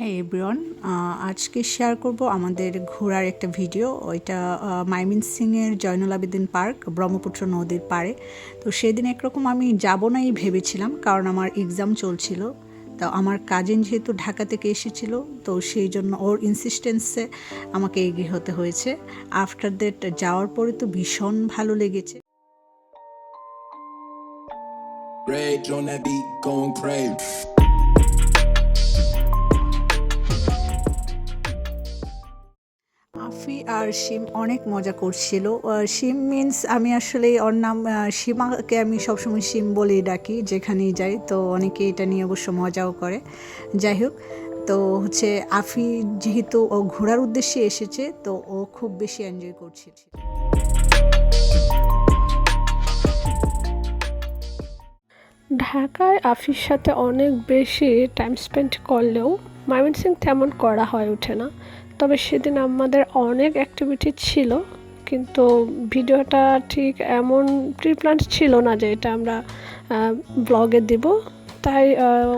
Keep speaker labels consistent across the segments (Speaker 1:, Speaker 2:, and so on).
Speaker 1: হ্যাঁ এভরিওয়ান আজকে শেয়ার করব আমাদের ঘোরার একটা ভিডিও ওইটা মাইমিন সিংয়ের জয়নুল আবেদিন পার্ক ব্রহ্মপুত্র নদীর পাড়ে। তো সেদিন একরকম আমি যাব নাই ভেবেছিলাম কারণ আমার এক্সাম চলছিল। তো আমার কাজিন যেহেতু ঢাকা থেকে এসেছিল তো সেই জন্য ওর ইনসিস্টেন্সে আমাকে এগিয়ে হতে হয়েছে। আফটার দ্যাট যাওয়ার পরে তো ভীষণ ভালো লেগেছে।
Speaker 2: Rage on that beat, going crazy.
Speaker 1: আর শিম অনেক মজা করছিল। শিম মিন্স আমি আসলে ওর নাম সীমাকে আমি সবসময় শিম বলেই ডাকি, যেখানেই যাই। তো অনেকে এটা নিয়ে অবশ্য মজাও করে। যাই হোক, তো হচ্ছে আফি যেহেতু ও ঘোরার উদ্দেশ্যে এসেছে, তো ও খুব বেশি এনজয় করছে
Speaker 3: ঢাকায় আফির সাথে অনেক বেশি টাইম স্পেন্ড করলেও ময়মনসিং তেমন করা হয়ে ওঠে না। তবে সেদিন আমাদের অনেক অ্যাক্টিভিটি ছিল, কিন্তু ভিডিওটা ঠিক এমন প্রি ছিল না যে এটা আমরা ব্লগে দিব। তাই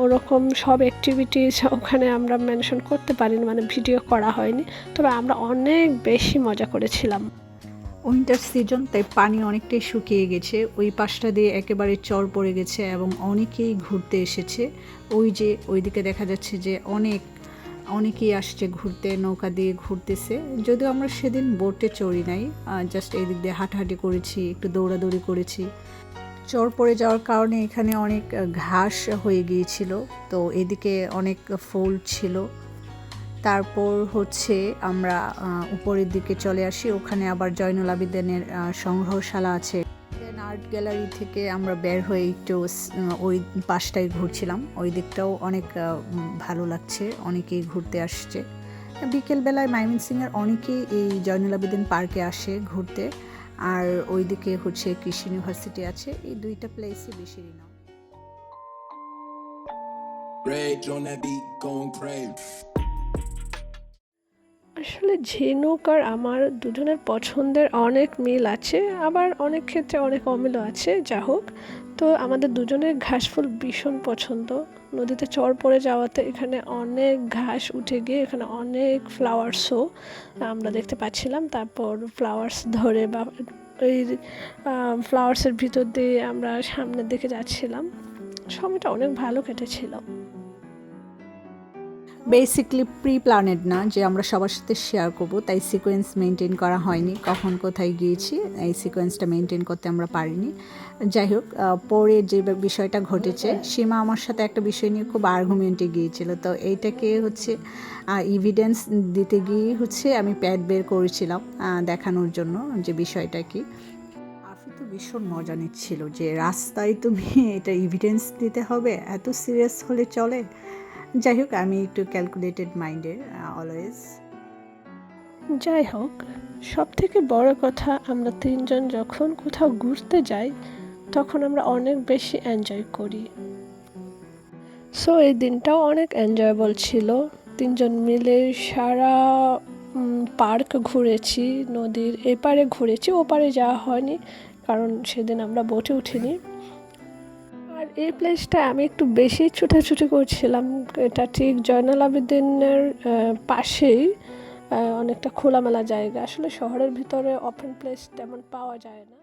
Speaker 3: ওরকম সব অ্যাক্টিভিটিস ওখানে আমরা মেনশন করতে পারিনি মানে ভিডিও করা হয়নি। তবে আমরা অনেক বেশি মজা করেছিলাম।
Speaker 1: উইন্টার সিজন তাই পানি অনেকটাই শুকিয়ে গেছে, ওই পাশটা দিয়ে একেবারে চর পড়ে গেছে এবং অনেকেই ঘুরতে এসেছে। ওই যে, ওইদিকে দেখা যাচ্ছে যে অনেক অনেকেই আসছে ঘুরতে নৌকা দিয়ে ঘুরতেছে। যদিও আমরা সেদিন বোটে চড়ি নাই জাস্ট এই দিক দিয়ে হাঁটাহাঁটি করেছি একটু দৌড়াদৌড়ি করেছি। চর পড়ে যাওয়ার কারণে এখানে অনেক ঘাস হয়ে গিয়েছিল তো এদিকে অনেক ফুল ছিল। তারপর হচ্ছে আমরা উপরের দিকে চলে আসি ওখানে আবার জয়নুল আবেদিনের আহ, সংগ্রহশালা আছে। আর্ট গ্যালারি থেকে আমরা বের হয়ে একটু ওই পাশটায় ঘুরছিলাম। ওই দিকটাও অনেক ভালো লাগছে। অনেকেই ঘুরতে আসছে। বিকেলবেলায় ময়মনসিংহের অনেকেই এই জয়নুল আবেদিন পার্কে আসে ঘুরতে। আর ওইদিকে হচ্ছে কৃষি ইউনিভার্সিটি আছে। এই দুইটা প্লেসই বেশি নাম
Speaker 2: Rage on that beat, going crazy.
Speaker 3: আসলে ঝিনুক আর আমার দুজনের পছন্দের অনেক মিল আছে, আবার অনেক ক্ষেত্রে অনেক অমিলও আছে, যা হোক। তো আমাদের দুজনের ঘাস ফুল ভীষণ পছন্দ। নদীতে চর পড়ে যাওয়াতে এখানে অনেক ঘাস উঠে গিয়ে এখানে অনেক ফ্লাওয়ার্সও আমরা দেখতে পাচ্ছিলাম। তারপর ফ্লাওয়ার্স ধরে বা ওই ফ্লাওয়ার্সের ভিতর দিয়ে আমরা সামনের দিকে যাচ্ছিলাম। সময়টা অনেক ভালো কেটেছিল।
Speaker 1: বেসিকলি প্রি প্ল্যানেড না, যে আমরা সবার সাথে শেয়ার করব, তাই সিকোয়েন্স মেনটেন করা হয়নি। কখন কোথায় গিয়েছি, এই সিকোয়েন্সটা মেনটেন করতে আমরা পারিনি। যাই হোক পরে যে বিষয়টা ঘটেছে, সীমা আমার সাথে একটা বিষয় নিয়ে খুব আর্গুমেন্টে গিয়েছিল। তো এইটাকে হচ্ছে ইভিডেন্স দিতে গিয়ে হচ্ছে আমি প্যাড বের করেছিলাম দেখানোর জন্য যে বিষয়টা কি। তো ভীষণ মজা নিচ্ছিল যে রাস্তায় তুমি এটা এভিডেন্স দিতে হবে, এত সিরিয়াস হলে চলে। যাই হোক, আমি একটু ক্যালকুলেটেড মাইন্ডের অলওয়েজ
Speaker 3: যাই হোক সব থেকে বড় কথা, আমরা তিনজন যখন কোথাও ঘুরতে যাই, তখন আমরা অনেক বেশি এনজয় করি। সো এই দিনটাও অনেক এনজয়েবল ছিল। তিনজন মিলে সারা পার্ক ঘুরেছি, নদীর এপারে ঘুরেছি, ওপারে যাওয়া হয়নি, কারণ সেদিন আমরা বোটে উঠিনি। এই প্লেসটা আমি একটু বেশি ছুটাছুটি করছিলাম। এটা ঠিক জয়নাল আবেদিনের পাশেই অনেকটা খোলামেলা জায়গা। আসলে শহরের ভিতরে ওপেন প্লেস তেমন পাওয়া যায় না।